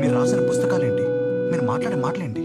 మీరు రాసిన పుస్తకాలేంటి? మీరు మాట్లాడే మాటలేంటి?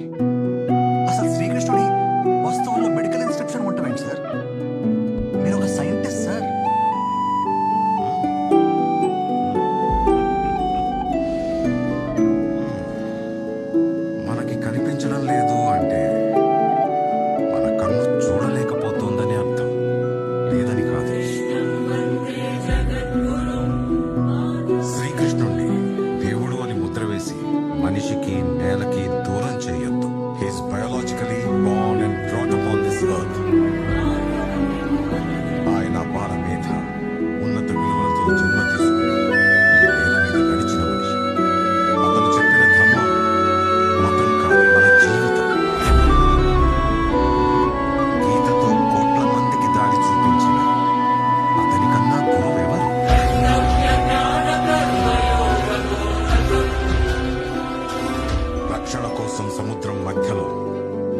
కోసం సముద్రం మధ్యలో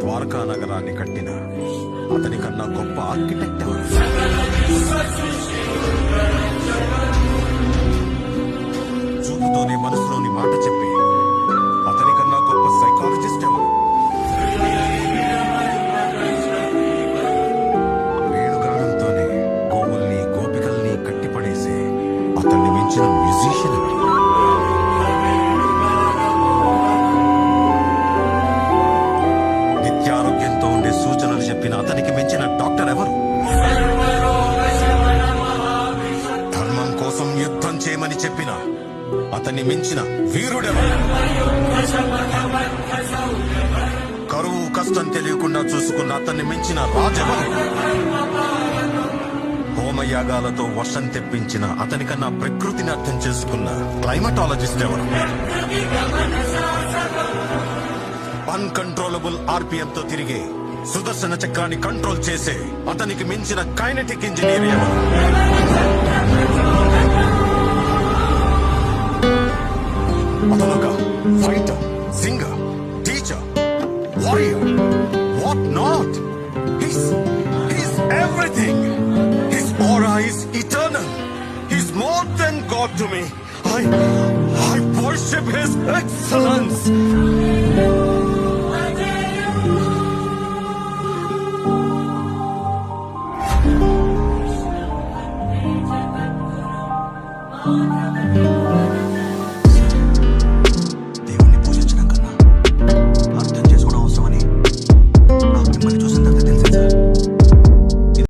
ద్వారకా నగరాన్ని కట్టిన అతనికన్నా గొప్ప ఆర్కిటెక్ట్ చూపుతోనే మనసులోని మాట చెప్పి అతనికన్నా గొప్ప సైకాలజిస్ట్ ఎవరు? వేణుగానంతోనే గోవుల్ని గోపికల్ని కట్టిపడేసే అతన్ని మించిన మ్యూజిషియన్ కోసం యుద్ధం చేయమని చెప్పిన అతన్ని మించిన వీరుడెవరు కరువు కష్టం తెలియకుండా చూసుకున్న అతన్ని మించిన రాజెవరు హోమయాగాలతో వర్షం తెప్పించిన అతనికన్నా ప్రకృతిని అర్థం చేసుకున్న క్లైమటాలజిస్ట్ ఎవరు అన్కంట్రోలబుల్ ఆర్పిఎం తో తిరిగే సుదర్శన చక్రాన్ని కంట్రోల్ చేసే అతనికి మించిన కైనటిక్ ఇంజనీర్ ఎవరు Matalaka, fighter, singer, teacher, warrior, what not? He's, he's everything. His aura is eternal. He's more than God to me. I, I worship His excellence.